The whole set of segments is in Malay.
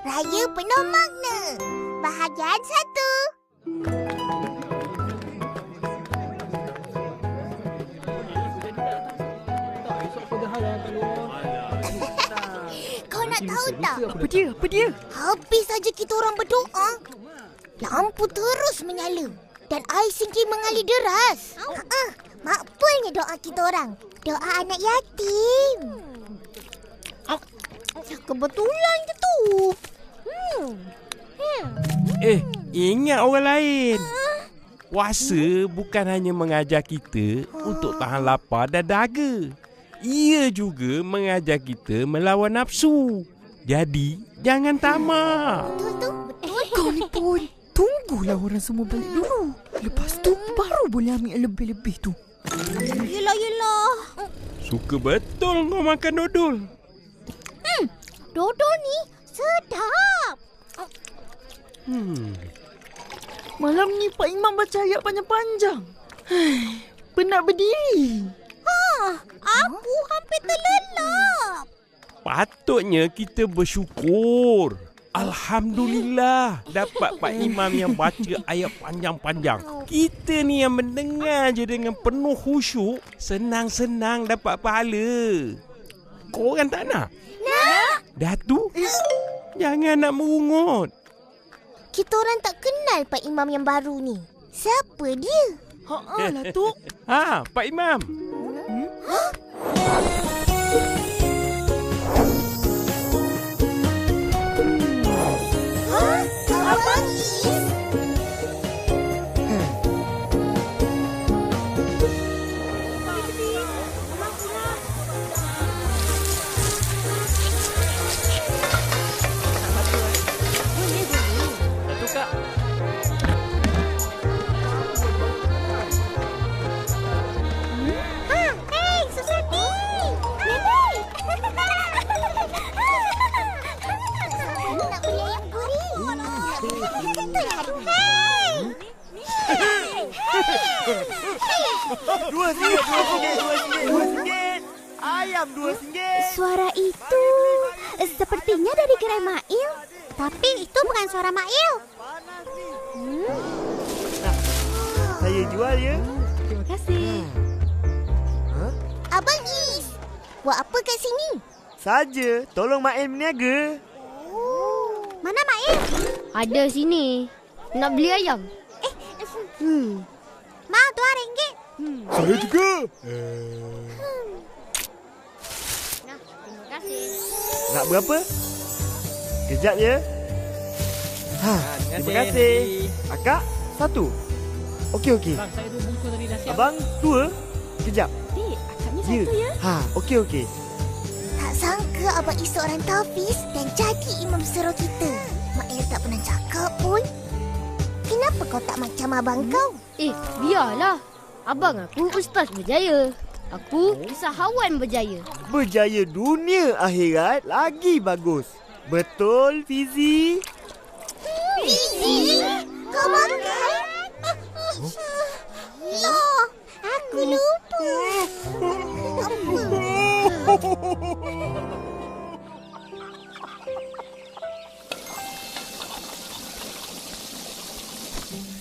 Raya penuh makna. Bahagian satu. Kau nak tahu tak? Apa dia? Apa dia? Habis saja kita orang berdoa, lampu terus menyala dan air singkir mengalir deras. Ha, makbulnya doa kita orang. Doa anak yatim. Kebetulan je tu. Hmm. Hmm. Eh, ingat orang lain. Puasa bukan hanya mengajar kita untuk tahan lapar dan dahaga. Ia juga mengajar kita melawan nafsu. Jadi, jangan tamak. Betul tu? Betul. Kau ni pun. Tunggulah orang semua balik dulu. Lepas tu baru boleh ambil lebih-lebih tu. Yelah, yelah. Suka betul kau makan dodol. Dodo ni sedap. Hmm. Malam ni Pak Imam baca ayat panjang-panjang. Hai, Penat berdiri. Ha, aku hampir terlelap. Patutnya kita bersyukur. Alhamdulillah dapat Pak Imam yang baca ayat panjang-panjang. Kita ni yang mendengar je dengan penuh khusyuk, senang-senang dapat pahala. Kau orang tak nak? Nak? Datu, jangan nak merungut. Kita orang tak kenal Pak Imam yang baru ni. Siapa dia? Ha lah tu. Ha, Pak Imam. Ha? Dua singgit, dua singgit, dua singgit, dua singgit. Ayam dua singgit. Suara itu sepertinya dari gerai Mail. Tapi itu bukan suara Mail. Panas ni. Saya jual ya. Terima kasih. Abang Is, buat apa kat sini? Saja, tolong Mak El berniaga. Mana Mail? Ada sini. Nak beli ayam? Eh, hmm. Saya juga. Nah, terima kasih. Nak berapa? Kejap ya. Ha, terima kasih. Akak, satu. Okey, okey. Bang, saya dua bungkus tadi nasi. Abang, dua. Kejap. Akaknya Ya. satu ya. Ha, okey, okey. Tak sangka Abang Is seorang Tafiz dan jadi imam suruh kita. Mail tak pernah cakap pun. Kenapa kau tak macam abang kau? Eh, biarlah. Abang aku Ustaz Berjaya. Aku usahawan berjaya. Berjaya dunia akhirat lagi bagus. Betul, Fizi? Fizi, kau makan? Loh, aku lupa.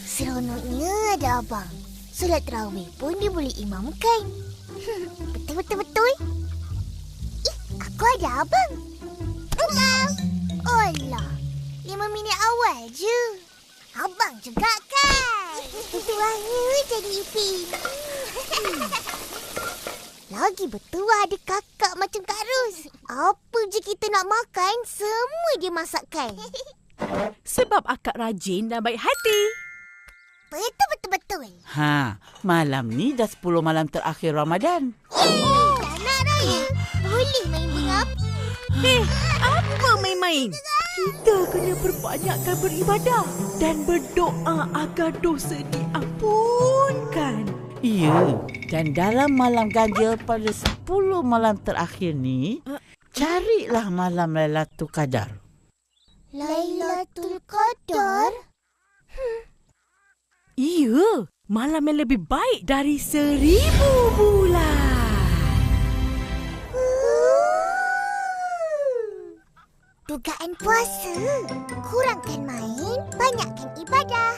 Seronoknya ada abang. Solat terawih pun dia boleh imamkan. Betul-betul-betul. Ih, aku ada abang. Enam. Olah, lima minit awal je. Abang juga kan? Tuanya jadi Ipin. Lagi bertuah ada kakak macam Kak Ros. Apa je kita nak makan, semua dia masakkan. Sebab akak rajin dan baik hati. Betul-betul-betul. Ha, malam ni dah 10 malam terakhir Ramadan. Tak nak raya. Boleh main bunga Eh, apa main-main? Kita kena perbanyakkan beribadah dan berdoa agar dosa diampunkan. Ya, dan dalam malam ganjil pada 10 malam terakhir ni, carilah malam Lailatul Qadar. Lailatul Qadar? Iya, malam yang lebih baik dari seribu bulan. Dugaan puasa. Kurangkan main, banyakkan ibadah.